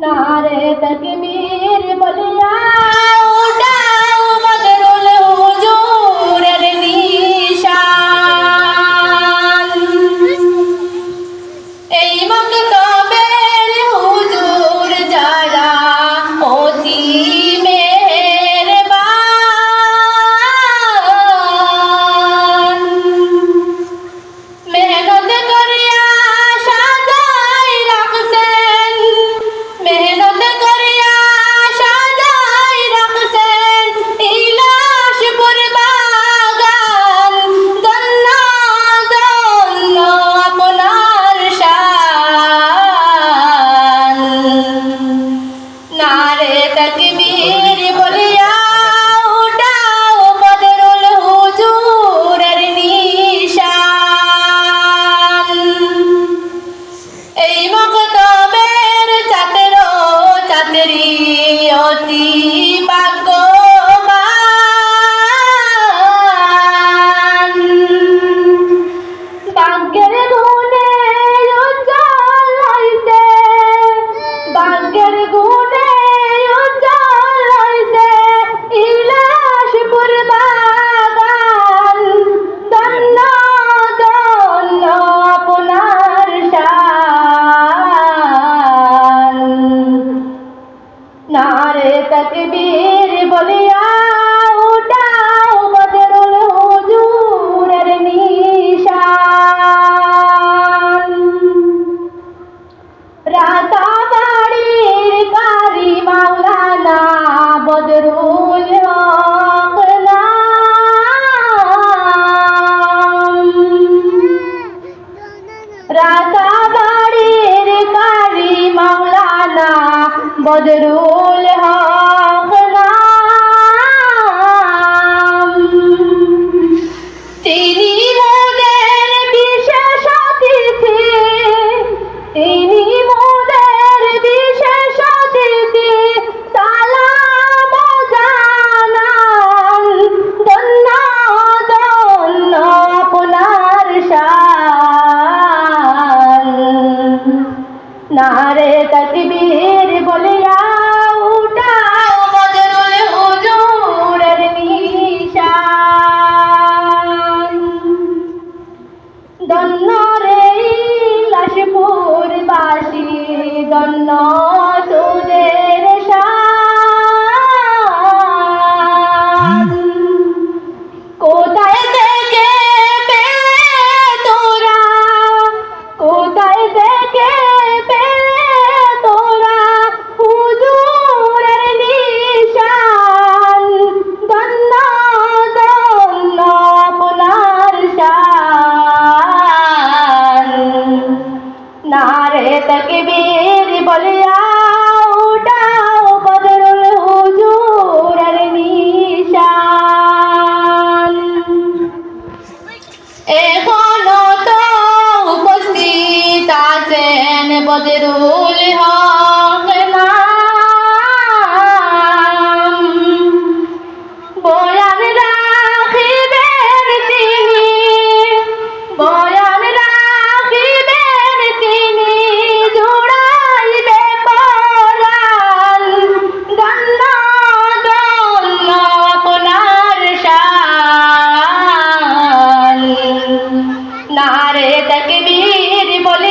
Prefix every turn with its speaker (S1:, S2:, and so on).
S1: નારે તકબીર બોલિયા নারে তাকবীর বলিয়া prata দন্ন রে লাশপুরবাসী দন্ন তাকে বের বলে উঠাও কদরুল হুজুর আর নিশান। এখনও তো উপস্থিত আছেন বদরুল হয় তাকে বীর বলে